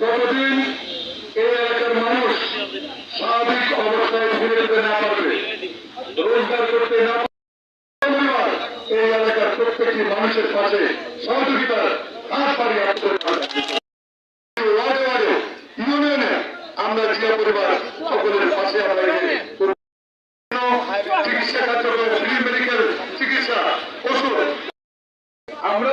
যতদিন এই এলাকার মানুষ স্বাভাবিক অবস্থায় ফিরে যেতে না পারবে। রোজগার করতে না এই এলাকার প্রত্যেকটি মানুষের পাশে সহযোগিতার হাত বাড়িয়ে ওয়ার্ডে ওয়ার্ডে, ইউনিয়নে আমরা জিয়া পরিবার সকলের পাশে আমরা চিকিৎসা কার্যক্রম ফ্রি মেডিকেল চিকিৎসা, ওষুধ। আমরা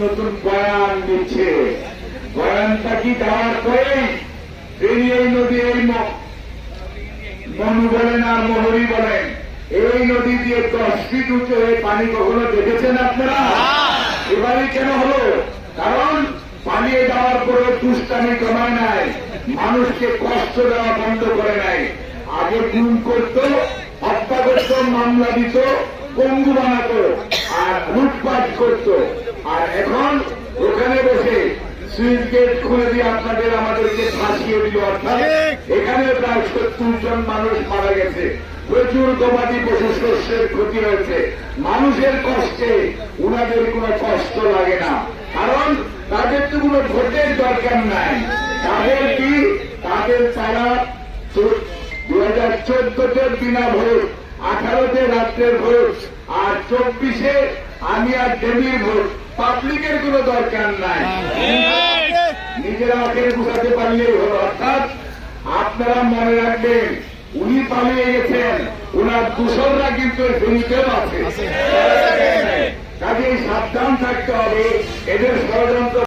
নতুন বয়ান দিচ্ছে। বয়ানটা কি দেওয়ার পরেই তিনি এই নদী এই মনু বলেন আর মোহরি বলেন এই নদী দিয়ে দশ ফিট উঁচু হয়ে পানি কখনো দেখেছেন আপনারা? এবারই কেন হলো? কারণ পালিয়ে যাওয়ার পরে দুষ্টামি কমায় নাই মানুষকে কষ্ট দেওয়া বন্ধ করে নাই। আগে গুম করত হত্যা করত মামলা দিত পঙ্গু বানাতো আর লুটপাট করত। আর এখন ওখানে বসে সুইচ গেট খুলে দিয়ে আপনাদের আমাদেরকে ফাঁসিয়ে দিল অর্থাৎ এখানে প্রায় সত্তর জন মানুষ মারা গেছে। প্রচুর গবাদি পশু শস্যের ক্ষতি হয়েছে। মানুষের কষ্টে উনাদের কোনো কষ্ট লাগে না। কারণ তাদের তো কোনো ভোটের দরকার নাই। তাদের কি? তাদের তারা দু হাজার চোদ্দতে বিনা ভোট আঠারোতে রাত্রের ভোট আর চব্বিশে আমি আর দেবীর ভোট। পাবলিকের কোন দরকার নাই। নিজেরা আখের বুঝাতে পারলেই হলো অর্থাৎ আপনারা মনে রাখবেন উনি পালিয়ে গেছেন ওনার দূষণরা কিন্তু ভূমিকেও আছে। কাজে সাবধান থাকতে হবে এদের ষড়যন্ত্র